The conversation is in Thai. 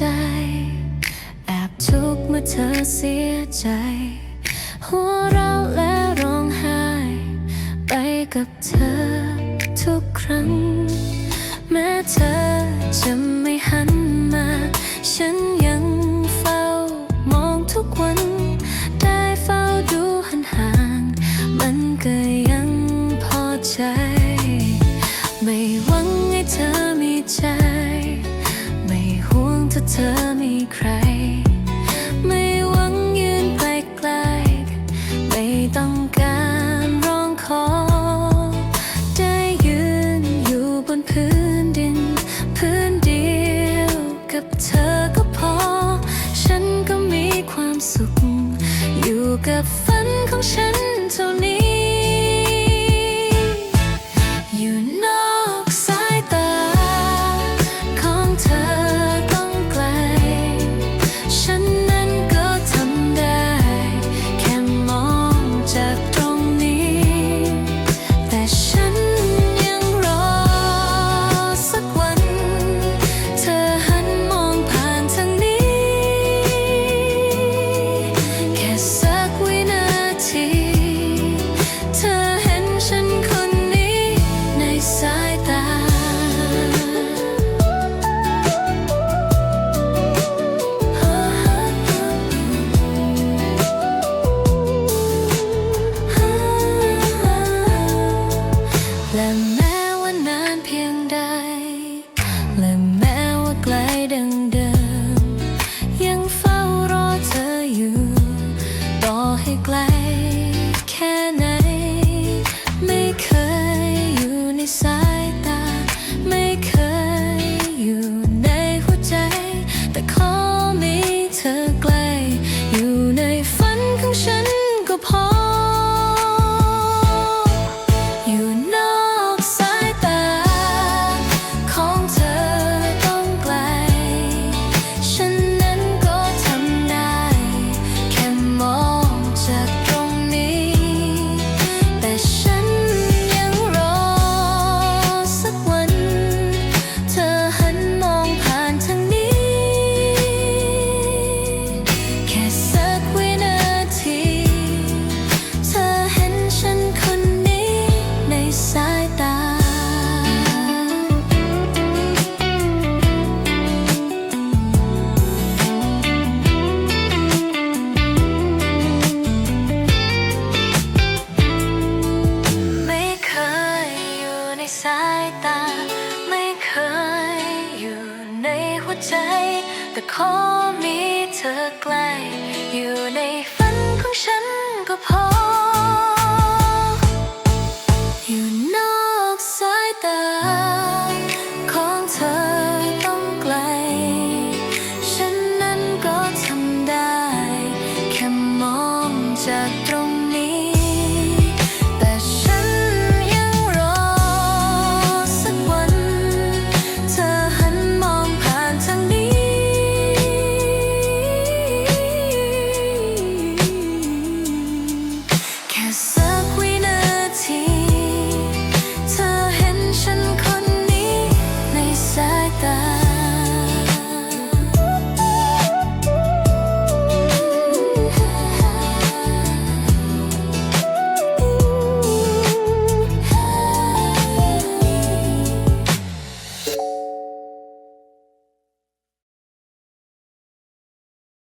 จ แอบทุกข์เมื่อเธอเสียใจ หัวเราะและร้องไห้ ไปกับเธอทุกครั้ง แม้เธอจะไม่หันมา ฉัน เธอมีใคร ไม่หวังยืนไปไกล ไม่ต้องการร้องขอ ได้ยืนอยู่บนพื้นดิน พื้นเดียวกับเธอก็พอ ฉันก็มีความสุข อยู่กับฝันของฉันเท่านี้ Alan ใจ แต่ขอมีเธอใกล้อยู่ใน